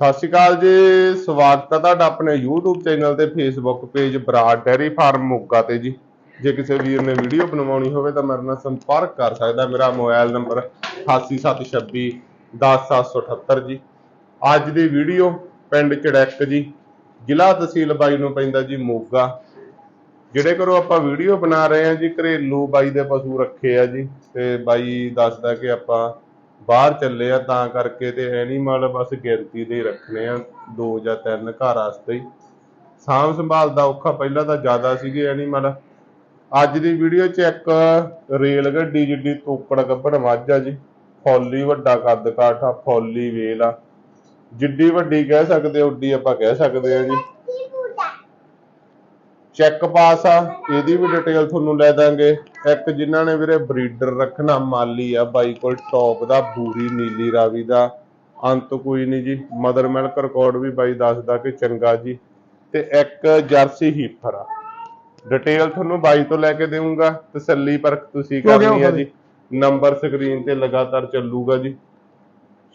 ਸਤਿ ਸ਼੍ਰੀ ਅਕਾਲ ਜੀ, ਸਵਾਗਤ ਹੈ ਤੁਹਾਡਾ ਆਪਣੇ YouTube ਚੈਨਲ ਤੇ Facebook page Brar dairy farm Moga ਤੇ ਜੀ। ਜੇ ਕਿਸੇ ਵੀਰ ਨੇ ਵੀਡੀਓ ਬਣਵਾਉਣੀ ਹੋਵੇ ਤਾਂ ਮੇਰੇ ਨਾਲ ਸੰਪਰਕ ਕਰ ਸਕਦਾ, ਮੇਰਾ ਮੋਬਾਈਲ ਨੰਬਰ 8876 10778 ਜੀ। ਅੱਜ ਦੀ ਵੀਡੀਓ ਪਿੰਡ ਚੜੈਕ ਜੀ, ਜ਼ਿਲ੍ਹਾ ਤਹਿਸੀਲ ਬਾਈ ਨੂੰ ਪੈਂਦਾ ਜੀ ਮੋਗਾ। ਜਿਹੜੇ ਕਰੋ ਆਪਾਂ ਵੀਡੀਓ ਬਣਾ ਰਹੇ ਹਾਂ ਜੀ, ਘਰੇਲੂ ਬਾਈ ਦੇ ਪਸ਼ੂ ਰੱਖੇ ਆ ਜੀ, ਤੇ ਬਾਈ ਦੱਸਦਾ ਕਿ ਆਪਾਂ ਬਾਹਰ ਚੱਲੇ ਆ, ਤਾਂ ਕਰਕੇ ਤੇ ਐਨੀਮਲ ਬਸ ਗਿਣਤੀ ਦੇ ਰੱਖਣੇ ਆ, ਦੋ ਜਾਂ ਤਿੰਨ ਘਰ ਵਾਸਤੇ ਹੀ। ਸਾਂਭ ਸੰਭਾਲ ਦਾ ਔਖਾ ਪਹਿਲਾਂ ਤਾਂ ਜ਼ਿਆਦਾ ਸੀਗੇ ਐਨੀਮਲ ਅੱਜ ਦੀ ਵੀਡੀਓ 'ਚ ਇੱਕ ਰੇਲ ਗੱਡੀ ਜਿੱਡੀ ਤੋਕੜ ਗੱਭਣ ਮੱਝ ਆ ਜੀ। ਫੌਲੀ ਵੱਡਾ ਕੱਦ ਕਾਠ ਆ, ਫੌਲੀ ਵੇਲ ਆ। ਜਿੱਡੀ ਵੱਡੀ ਕਹਿ ਸਕਦੇ ਉੱਡੀ ਆਪਾਂ ਕਹਿ ਸਕਦੇ ਆ ਜੀ। ਚੈੱਕ ਪਾਸ ਆ ਇਹਦੀ ਵੀ ਡਿਟੇਲ ਤੁਹਾਨੂੰ ਲੈ ਦਾਂਗੇ। ਇੱਕ ਜਿਨ੍ਹਾਂ ਨੇ ਵੀਰੇ ਬਰੀਡਰ ਰੱਖਣਾ ਮਾਲੀ ਆ ਬਾਈ ਕੋਲ ਟੌਪ ਦਾ ਬੂਰੀ ਨੀਲੀ ਰਾਵੀ ਦਾ। ਅੰਤ ਕੋਈ ਨਹੀਂ ਜੀ ਮਦਰ ਮਿਲਕ ਰਿਕਾਰਡ ਵੀ ਬਾਈ ਦੱਸਦਾ ਕਿ ਚੰਗਾ ਜੀ। ਤੇ ਇੱਕ ਜਰਸੀ ਹੀਫਰ ਆ। ਡਿਟੇਲ ਤੁਹਾਨੂੰ ਬਾਈ ਤੋਂ ਲੈ ਕੇ ਦੇਵਾਂਗਾ ਤਸੱਲੀ ਪਰਖ ਤੁਸੀਂ ਕਰਨੀ ਆ ਜੀ। ਨੰਬਰ ਸਕਰੀਨ ਤੇ ਲਗਾਤਾਰ ਚੱਲੂਗਾ ਜੀ।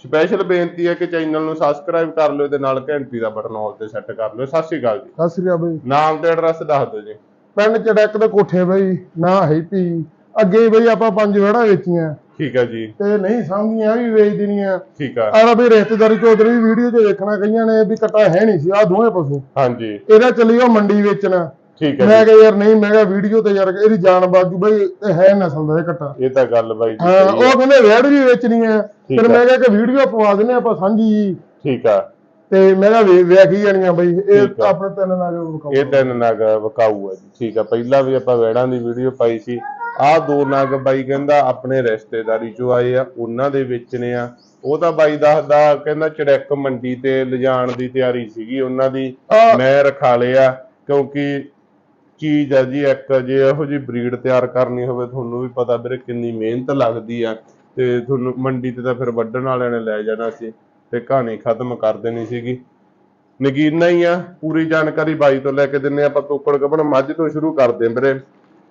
ਸਪੈਸ਼ਲ ਬੇਨਤੀ ਹੈ ਕਿ ਚੈਨਲ ਨੂੰ ਸਬਸਕ੍ਰਾਈਬ ਕਰ ਲਿਓ ਤੇ ਨਾਲ ਘੰਟੀ ਦਾ ਬਟਨ ਆਲ ਤੇ ਸੈੱਟ ਕਰ ਲਿਓ। ਸਤਿ ਸ਼੍ਰੀ ਅਕਾਲ ਜੀ। ਸਤਿ ਸ੍ਰੀ ਅਕਾਲ ਬਈ। ਨਾਮ ਤੇ ਐਡਰੈਸ ਦੱਸ ਦਿਓ ਜੀ। ਪਿੰਡ ਚੜੈਕ ਦੇ ਕੋਠੇ ਬਈ ਨਾ ਹੈਪੀ ਅੱਗੇ ਬਈ ਆਪਾਂ ਪੰਜ ਵੜਾ ਵੇਚੀਆਂ। ਠੀਕ ਹੈ ਜੀ। ਤੇ ਨਹੀਂ ਸਮਝੀਆਂ ਵੀ ਵੇਚ ਦੇਣੀਆਂ। ਠੀਕ ਆ। ਆਹ ਵੀ ਰਿਸ਼ਤੇਦਾਰੀ ਚੋਂ ਉਧਰ ਵੀ ਵੀਡੀਓ 'ਚ ਵੇਖਣਾ ਕਈਆਂ ਨੇ ਵੀ ਕੱਟਾ ਹੈ ਨਹੀਂ ਸੀ ਆ ਦੋਵੇਂ ਪਸ਼ੂ। ਹਾਂਜੀ। ਇਹਦਾ ਚੱਲੀ ਉਹ ਮੰਡੀ ਵੇਚਣਾ। ਠੀਕ ਹੈ ਮੈਂ ਕਿਹਾ ਯਾਰ ਨਹੀਂ ਮੈਂ ਕਿਹਾ ਵੀਡੀਓ ਤੇ ਯਾਰ ਇਹਦੀ ਜਾਨ ਬਾਜੂ ਬਈ ਇਹ ਹੈ ਨਸਲ ਦਾ ਇਹ ਕੱਟਾ ਇਹ ਤਾਂ ਗੱਲ ਬਾਈ ਹਾਂ ਹੈ। ਉਹ ਕਹਿੰਦੇ ਰੈਡ ਵੀ ਵੇਚਣੀ ਹੈ। ਫਿਰ ਹੈ। ਮੈਂ ਕਿਹਾ ਕਿ ਵੀਡੀਓ ਪਵਾ ਦਿੰਨੇ ਆਪਾਂ ਸਾਂਝੀ। ਜੀ ਠੀਕ ਆ ਤੇ ਮੈਂ ਕਿਹਾ ਵੇ- ਵੇਖ ਹੀ ਜਾਣੀਆਂ ਬਈ ਇਹ ਹੈ। ਆਪਣੇ ਤਿੰਨ ਨਾਲ ਵਿਕਾਊ ਇਹ ਤਿੰਨ ਨਗ ਵਕਾਊ ਆ ਜੀ ਠੀਕ ਆ ਪਹਿਲਾਂ ਵੀ ਆਪਾਂ ਵੈੜਾਂ ਦੀ ਵੀਡੀਓ ਪਾਈ ਸੀ। ਆਹ ਦੋ ਨਗ ਬਾਈ ਕਹਿੰਦਾ ਆਪਣੇ ਰਿਸ਼ਤੇਦਾਰੀ ਚੋਂ ਆਏ ਆ ਉਹਨਾਂ ਦੇ ਵੇਚਣੇ ਆ। ਉਹ ਤਾਂ ਬਾਈ ਦੱਸਦਾ ਕਹਿੰਦਾ ਚੜੈਕ ਮੰਡੀ ਤੇ ਲਿਜਾਣ ਦੀ ਤਿਆਰੀ ਸੀਗੀ ਉਹਨਾਂ ਦੀ। ਮੈਂ ਰਖਾ ਲਿਆ ਕਿਉਂਕਿ ਚੀਜ਼ ਆ ਜੀ, ਇੱਕ ਜੇ ਇਹੋ ਜੀ ਬਰੀਡ ਤਿਆਰ ਕਰਨੀ ਹੋਵੇ, ਤੁਹਾਨੂੰ ਵੀ ਪਤਾ ਵੀਰੇ ਕਿੰਨੀ ਮਿਹਨਤ ਲੱਗਦੀ ਆ। ਤੇ ਤੁਹਾਨੂੰ ਮੰਡੀ ਤੇ ਤਾਂ ਫਿਰ ਵੱਢਣ ਵਾਲਿਆਂ ਨੇ ਲੈ ਜਾਣਾ ਸੀ, ਤੇ ਕਹਾਣੀ ਖਤਮ ਕਰ ਦੇਣੀ ਸੀਗੀ। ਨਗੀਨਾ ਹੀ ਆ, ਪੂਰੀ ਜਾਣਕਾਰੀ ਬਾਈ ਤੋਂ ਲੈ ਕੇ ਦਿੰਨੇ ਆਪਾਂ ਤੋਕੜ ਗੱਭਣ ਮੱਝ ਤੋਂ ਸ਼ੁਰੂ ਕਰਦੇ ਆਂ ਵੀਰੇ।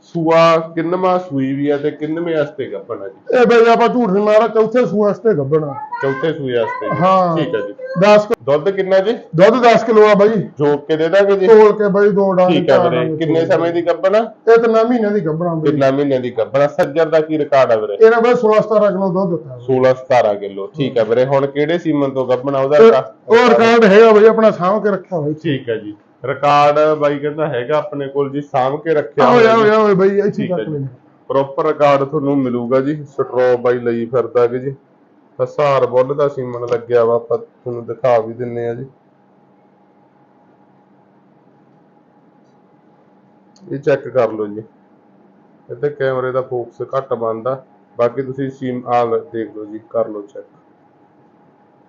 ਸੂਆ ਕਿੰਨਵਾਂ ਸੂਈ ਵੀ ਆ ਤੇ ਕਿੰਨਵੇਂ ਵਾਸਤੇ ਗੱਭਣ ਜੀ? ਇਹ ਬਈ ਆਪਾਂ ਝੂਠ ਨਹੀਂ ਮਾਰਾ ਚੌਥੇ ਸੂਆ ਵਾਸਤੇ ਗੱਬਣਾ ਚੌਥੇ ਸੂਏ ਵਾਸਤੇ ਜੀ। ਹਾਂ। ਠੀਕ ਆ ਜੀ। 10 ਦੁੱਧ ਕਿੰਨਾ ਜੀ? ਦੁੱਧ 10 ਕਿਲੋ ਆ ਬਾਈ। ਜੋਕ ਕੇ ਦੇ ਦਾਂਗੇ ਜੀ। ਤੋਲ ਕੇ ਬਾਈ ਦੋ ਡਾਂਗ ਠੀਕ ਵੀਰੇ। ਕਿੰਨੇ ਸਮੇਂ ਦੀ ਗੱਭਣ? ਆ ਇਹ ਤਾਂ ਨਾ ਮਹੀਨੇ ਦੀ ਗੱਬਣਾ ਬਾਈ ਕਿੰਨਾ ਮਹੀਨੇ ਦੀ ਗੱਭਣ? ਸੱਜਰ ਦਾ ਕੀ ਰਿਕਾਰਡ ਆ ਵੀਰੇ? ਇਹਨਾਂ ਬਾਈ 16 17 ਕਿਲੋ ਦੁੱਧ ਦਿੱਤਾ 16 17 ਕਿਲੋ। ਠੀਕ ਹੈ ਵੀਰੇ। ਹੁਣ ਕਿਹੜੇ ਸੀਮਨ ਤੋਂ ਗੱਭਣਾ ਉਹਦਾ ਤੇ ਰਿਕਾ- ਉਹ ਰਿਕਾਰਡ ਹੈਗਾ ਬਾਈ ਆਪਣਾ ਸਾਂਭ ਕੇ ਰੱਖਿਆ ਹੋਇਆ ਠੀਕ ਹੈ ਜੀ। ਰਿਕਾਰਡ ਬਾਈ ਕਹਿੰਦਾ ਹੈਗਾ ਆਪਣੇ ਕੋਲ ਜੀ ਸਾਂਭ ਕੇ ਰੱਖਿਆ ਆਓ ਹੋਇਆ ਆਓ ਜੀ ਆਓ ਬਾਈ ਇੱਥੇ ਠੀਕ ਹੈ ਜੀ। ਪ੍ਰੋਪਰ ਰਿਕਾਰਡ ਤੁਹਾਨੂੰ ਮਿਲੂਗਾ ਜੀ ਸਟਰੋ ਬਾਈ ਲਈ ਫਿਰਦਾ ਕਿ ਜੀ। ਹਸਾਰ ਬੁੱਲ ਦਾ ਸੀਮਨ ਲੱਗਿਆ ਵਾ ਆਪਾਂ ਤੁਹਾਨੂੰ ਦਿਖਾ ਵੀ ਦਿੰਨੇ ਆ ਜੀ। ਇਹ ਚੈੱਕ ਕਰ ਲਓ ਜੀ। ਇੱਥੇ ਕੈਮਰੇ ਦਾ ਫੋਕਸ ਘੱਟ ਬੰਦਾ ਬਾਕੀ ਤੁਸੀਂ ਸੀਮ ਆ ਦੇਖ ਲਓ ਜੀ ਕਰ ਲਓ ਚੈੱਕ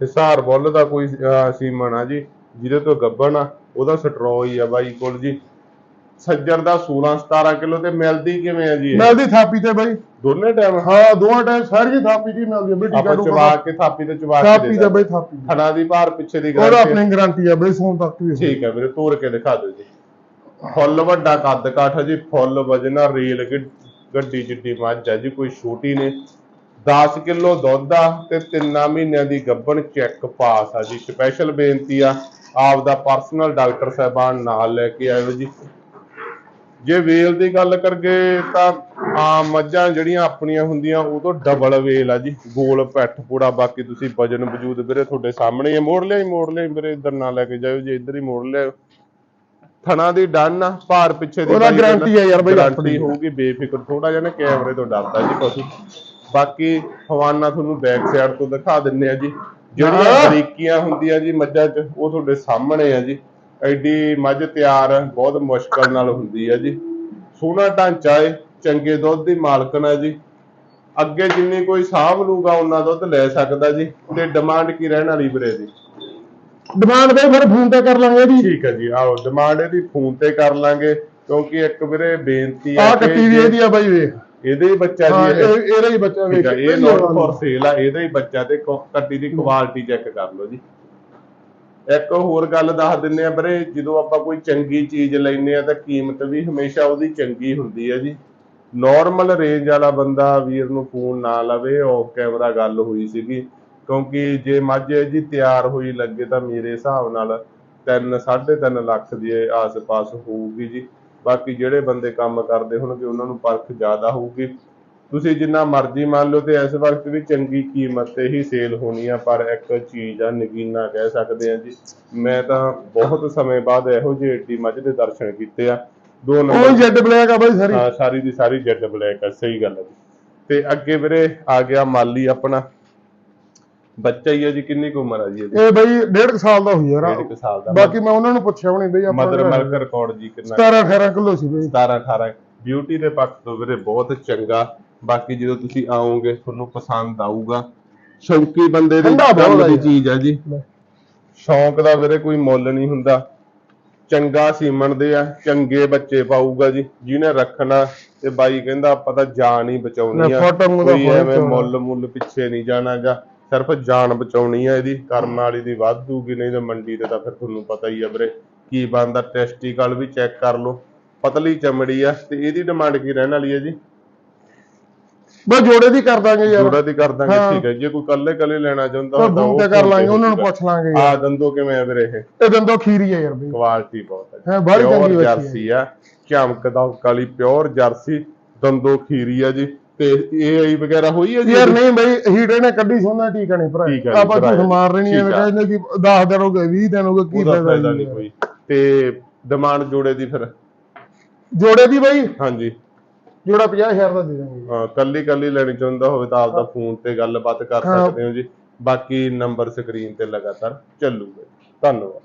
ਹਿਸਾਰ ਬੁੱਲ ਦਾ ਕੋਈ ਅਹ, ਸੀਮਨ ਆ ਜੀ। ਜਿਹਦੇ ਤੋਂ ਗੱਬਣ ਆ ਉਹਦਾ ਸਟਰੋ ਹੀ ਆ ਬਾਈ ਕੋਲ ਜੀ। ਸੱਜਰ ਦਾ 16 17 ਕਿਲੋ ਤੇ ਮਿਲਦੀ ਕਿਵੇਂ ਆ ਜੀ ਇਹ? ਮਿਲਦੀ ਥਾਪੀ ਤੇ ਬਾਈ। ਦੋਨੇ ਟਾਈਮ ਹਾਂ ਦੋਵਾਂ ਟਾਈਮ ਸਾਰੀ ਥਾਪੀ ਦੀ ਮਿਲਦੀ ਆ ਬਈ ਟੀਕਾ ਆਪਾਂ ਚਵਾ ਕੇ ਥਾਪੀ ਤੇ ਚਵਾ ਕੇ ਥਾਪੀ ਦੇ ਤੇ ਬਾਈ ਥਾਪੀ ਥਣਾ ਦੀ ਭਾਰ ਪਿੱਛੇ ਦੀ ਉਹਦਾ ਗਾਰੰਟੀ ਆਪਣੀ ਗਾਰੰਟੀ ਆ ਬਾਈ ਸੋਨ ਤੱਕ ਵੀ। ਠੀਕ ਹੈ ਵੀਰੇ ਤੋੜ ਕੇ ਦਿਖਾ ਦਿਓ ਜੀ। ਫੁੱਲ ਵੱਡਾ ਕੱਦ ਕਾਠ ਜੀ ਫੁੱਲ ਵਜਨਾ ਰੇਲ ਗੱਡ- ਗੱਡੀ ਜਿੱਡੀ ਮੱਝ ਆ ਜੀ ਕੋਈ ਛੋਟੀ ਨੇ 10 ਕਿਲੋ ਦੁੱਧ ਆ ਤੇ ਤਿੰਨਾਂ ਮਹੀਨਿਆਂ ਦੀ ਗੱਭਣ ਚੈੱਕ ਪਾਸ ਆ ਜੀ। ਸਪੈਸ਼ਲ ਬੇਨਤੀ ਆ ਆਪ ਦਾ ਪਰਸਨਲ ਡਾਕਟਰ ਸਾਹਿਬਾਨ ਨਾਲ ਲੈ ਕੇ ਆਇਓ ਜੀ। ਜੇ ਵੇਲ ਦੀ ਗੱਲ ਕਰਗੇ ਤਾਂ ਆਮ ਮੱਝਾਂ ਜਿਹੜੀਆਂ ਆਪਣੀਆਂ ਹੁੰਦੀਆਂ ਉਹ ਤੋਂ ਡਬਲ ਵੇਲ ਆ ਜੀ। ਗੋਲ ਪੈਠ ਪੂੜਾ ਬਾਕੀ ਤੁਸੀਂ ਵਜਨ ਵਜੂਦ ਵੀਰੇ ਤੁਹਾਡੇ ਸਾਹਮਣੇ ਹੀ ਮੋੜ ਲਿਆ ਮੋੜ ਲਿਆ ਵੀਰੇ ਇੱਧਰ ਨਾ ਲੈ ਕੇ ਜਾਇਓ ਜੇ ਇੱਧਰ ਹੀ ਮੋੜ ਲਿਆ ਥਣਾ ਦੀ ਡਨ ਆ ਭਾਰ ਪਿੱਛੇ ਦੀ ਉਹਦਾ ਕਹਿੰਦਾ ਆ ਯਾਰ ਬਾਈ ਆਪਣੀ। ਹੋਊਗੀ ਬੇਫਿਕਰ ਥੋੜਾ ਜਿਹਾ ਨਾ ਕੈਮਰੇ ਤੋਂ ਡਰਦਾ ਜੀ ਪਸ਼ੂ ਬਾਕੀ ਹਵਾਨਾ ਤੁਹਾਨੂੰ ਬੈਕ ਸਾਈਡ ਤੋਂ ਦਿਖਾ ਦਿੰਨੇ ਆ ਜੀ। ਜਿਹੜੀਆਂ। ਬਰੀਕੀਆਂ ਹੁੰਦੀਆਂ ਜੀ ਮੱਝਾਂ 'ਚ ਉਹ ਤੁਹਾਡੇ ਸਾਹਮਣੇ ਆ ਜੀ। ਐਡੀ ਮੱਝ ਤਿਆਰ ਬਹੁਤ ਮੁਸ਼ਕਲ ਨਾਲ ਹੁੰਦੀ ਆ ਜੀ। ਸੋਹਣਾ ਢਾਂਚਾ ਏ ਚੰਗੇ ਦੁੱਧ ਦੀ ਮਾਲਕਣ ਹੈ ਜੀ। ਅੱਗੇ ਜਿੰਨੀ ਕੋਈ ਸਾਂਭ ਲੂਗਾ ਉਹਨਾਂ ਦੁੱਧ ਲੈ ਸਕਦਾ ਜੀ। ਤੇ ਡਿਮਾਂਡ ਕੀ ਰਹਿਣ ਵਾਲੀ ਵੀਰੇ ਦੀ? ਡਿਮਾਂਡ ਬਾਈ ਫਿਰ ਫੋਨ ਤੇ ਕਰ ਲਾਂਗੇ ਇਹਦੀ ਠੀਕ ਹੈ ਜੀ ਆਓ ਡਿਮਾਂਡ ਇਹਦੀ ਫੋਨ ਤੇ ਕਰ ਲਾਂਗੇ। ਕਿਉਂਕਿ ਇੱਕ ਵੀਰੇ ਬੇਨਤੀ ਆਹ ਹੈ ਕੱਟੀ ਵੀ ਇਹਦੀ ਆ ਬਾਈ ਵੇਖ ਇਹਦੇ ਹੀ ਬੱਚਾ ਹਾਂ ਜੀ ਇਹ। ਇਹ- ਇਹਦਾ ਹੀ ਬੱਚਾ ਠੀਕ ਵੇਖ ਇਹ ਨੋਟ ਫॉर ਸੇਲ ਆ ਇਹਦਾ ਹੀ ਬੱਚਾ ਤੇ ਕੁ- ਕੱਟੀ ਦੀ ਕੁਆਲਿਟੀ ਚੈੱਕ ਕਰ ਲਓ ਜੀ। ਇੱਕ ਹੋਰ ਗੱਲ ਦੱਸ ਦਿੰਨੇ ਆ ਵੀਰੇ ਜਦੋਂ ਆਪਾਂ ਕੋਈ ਚੰਗੀ ਚੀਜ਼ ਲੈਨੇ ਆ ਤਾਂ ਕੀਮਤ ਵੀ ਹਮੇਸ਼ਾ ਉਹਦੀ ਚੰਗੀ ਹੁੰਦੀ ਹੈ ਜੀ। ਨਾਰਮਲ ਰੇਂਜ ਵਾਲਾ ਬੰਦਾ ਵੀਰ ਨੂੰ ਫੋਨ ਨਾ ਲਵੇ ਆਫ ਕੈਮਰਾ ਗੱਲ ਹੋਈ ਸੀਗੀ। ਕਿਉਂਕਿ ਜੇ ਮੱਝ ਜੀ ਤਿਆਰ ਹੋਈ ਲੱਗੇ ਤਾਂ ਮੇਰੇ ਹਿਸਾਬ ਨਾਲ 3 3.5 ਲੱਖ ਦੇ ਆਸ-ਪਾਸ ਹੋਊਗੀ ਜੀ। ਬਾਕੀ ਜਿਹੜੇ ਬੰਦੇ ਕੰਮ ਕਰਦੇ ਹੋਣਗੇ ਉਹਨਾਂ ਨੂੰ ਪਰਖ ਜ਼ਿਆਦਾ ਹੋਊਗੀ। ਤੁਸੀਂ ਜਿੰਨਾ ਮਰਜ਼ੀ ਮੰਨ ਲਓ ਤੇ ਇਸ ਵਕਤ ਵੀ ਚੰਗੀ ਕੀਮਤ ਤੇ ਹੀ ਸੇਲ ਹੋਣੀ ਆ ਪਰ ਇੱਕ ਚੀਜ਼ ਆ ਨਗੀਨਾ ਕਹਿ ਸਕਦੇ ਆ ਜੀ। ਮੈਂ ਤਾਂ ਬਹੁਤ ਸਮੇਂ ਬਾਅਦ ਇਹੋ ਜਿਹੀ ਏਡੀ ਮੱਝ ਦੇ ਦਰਸ਼ਨ ਕੀਤੇ ਆ। ਦੋ ਉਹ ਨੰਬਰ ਜੈਡ ਬਲੈਕ ਆ ਬਾਈ ਸਾਰੀ? ਹਾਂ ਸਾਰੀ ਦੀ ਸਾਰੀ ਜੈਡ ਬਲੈਕ ਆ ਸਹੀ ਗੱਲ ਹੈ ਜੀ। ਤੇ ਅੱਗੇ ਵੀਰੇ ਆ ਗਿਆ ਮਾਲੀ ਆਪਣਾ। ਬੱਚਾ ਹੀ ਆ ਜੀ ਕਿੰਨੀ ਕੁ ਉਮਰ ਆ ਜੀ ਇਹਦੀ? ਇਹ ਬਾਈ ਡੇਢ ਕੁ ਸਾਲ ਦਾ ਹੋਈ ਯਾਰ। ਡੇਢ ਕੁ ਸਾਲ ਦਾ। ਬਾਕੀ ਮੈਂ ਉਹਨਾਂ ਨੂੰ ਪੁੱਛਿਆ ਵੀ ਨਹੀਂ ਬਈ ਮਦਰ ਮਿਲਕ ਰਿਕਾਰਡ ਜੀ ਕਿੰਨਾ? 17 18 ਕਿਲੋ ਸੀ ਬਈ। 17 18 ਬਿਊਟੀ ਦੇ ਪੱਖ ਤੋਂ ਵੀਰੇ ਬਹੁਤ ਚੰਗਾ। ਬਾਕੀ ਜਦੋਂ ਤੁਸੀਂ ਆਓਗੇ ਤੁਹਾਨੂੰ ਪਸੰਦ ਆਊਗਾ। ਸ਼ੌਂਕੀ ਬੰਦੇ ਦੀ ਠੰਡਾ ਬਹੁਤ ਕੰਮ ਆ ਦੀ ਯਾਰ। ਚੀਜ਼ ਆ ਜੀ। ਲੈ। ਸ਼ੌਂਕ ਦਾ ਵੀਰੇ ਕੋਈ ਮੁੱਲ ਨਹੀਂ ਹੁੰਦਾ। ਚੰਗਾ ਸੀਮਣ ਦੇ ਆ ਚੰਗੇ ਬੱਚੇ ਪਾਊਗਾ ਜੀ। ਜਿਹਨੇ ਰੱਖਣਾ ਤੇ ਬਾਈ ਕਹਿੰਦਾ ਆਪਾਂ ਤਾਂ ਜਾਨ ਹੀ ਬਚਾਉਣੀ ਲੈ ਆ ਫੋਟੋ ਕੋਈ ਐਵੇਂ। ਮੁੱਲ ਮੁੱਲ ਪਿੱਛੇ ਨਹੀਂ ਜਾਣਾਗਾ। ਸਿਰਫ ਜਾਨ ਬਚਾਉਣੀ ਆ ਇਹਦੀ ਕਰਮ ਵਾਲੀ ਦੀ ਵਾਧੂਗੀ ਨਹੀਂ ਤੇ ਮੰਡੀ ਤੇ ਤਾਂ ਫਿਰ ਤੁਹਾਨੂੰ ਪਤਾ ਹੀ ਆ ਵੀਰੇ ਕੀ ਬਣਦਾ ਟੈਸਟੀਕਲ ਵੀ ਚੈੱਕ ਕਰ ਲਓ ਪਤਲੀ ਚਮੜੀ ਆ ਤੇ ਇਹਦੀ ਡਿਮਾਂਡ ਕੀ ਰਹਿਣ ਵਾਲੀ ਹੈ ਜੀ? ਬਸ ਜੋੜੇ ਦੀ ਕਰ ਦਾਂਗੇ ਯਾਰ। ਜੋੜਾ ਦੀ ਕਰ ਦਾਂਗੇ। ਠੀਕ ਹੈ ਜੇ ਕੋਈ ਕੱਲੇ ਕੱਲੇ ਲੈਣਾ ਚਾਹੁੰਦਾ ਤਾਂ ਫੋਨ ਤੇ ਕਰ ਲਾਂਗੇ ਉਹਨਾਂ ਨੂੰ ਪੁੱਛ ਲਾਂਗੇ ਆ ਦੰਦੋ ਕਿਵੇਂ ਆ ਵੀਰੇ ਇਹ? ਇਹ ਦੰਦੋ ਖੀਰੀ ਆ ਯਾਰ ਬਈ। ਕੁਆਲਿਟੀ ਬਹੁਤ ਹੈ ਹਾਂ, Pure ਚੰਗੀ। ਜਰਸੀ ਆ ਚਮਕਦਾ ਕਾਲੀ ਪਿਓਰ ਜਰਸੀ ਦੰਦੋ ਖੀਰੀ ਆ ਜੀ। ਤੇ ਏਆਈ ਵਗੈਰਾ ਹੋਈ ਹੈ ਜੀ ਯਾਰ? ਨਹੀਂ ਬਈ ਹੀਟ ਇਹਨੇ ਕੱਢੀ ਸੋਨਾ ਟੀਕਾ ਨਹੀਂ ਭਰਾ ਠੀਕ ਆਪਾਂ। ਝੂਠ ਮਾਰ ਰਹੀ ਠੀਕ ਆ। ਕਹਿੰਦੇ ਕਿ 10 ਦਿਨ ਹੋ ਗਏ 20 ਦਿਨ ਹੋ ਗਏ ਕੀ ਫਾਇਦਾ ਨਹੀਂ ਕੋਈ ਤੇ ਡਿਮਾਂਡ ਜੋੜੇ ਦੀ ਫਿਰ ਜੋੜੇ ਦੀ ਬਈ ਹਾਂਜੀ ਜੋੜਾ 50000 ਦਾ ਦੇ ਦਾਂਗੇ ਹਾਂ ਕੱਲੀ ਕੱਲੀ ਲੈਣੀ ਚਾਹੁੰਦਾ ਹੋਵੇ ਤਾਂ ਆਪਦਾ ਫੋਨ ਤੇ ਗੱਲਬਾਤ ਕਰ। ਸਕਦੇ ਹੋ ਜੀ ਬਾਕੀ ਨੰਬਰ ਸਕਰੀਨ ਤੇ ਲਗਾਤਾਰ ਚੱਲੂਗਾ। ਧੰਨਵਾਦ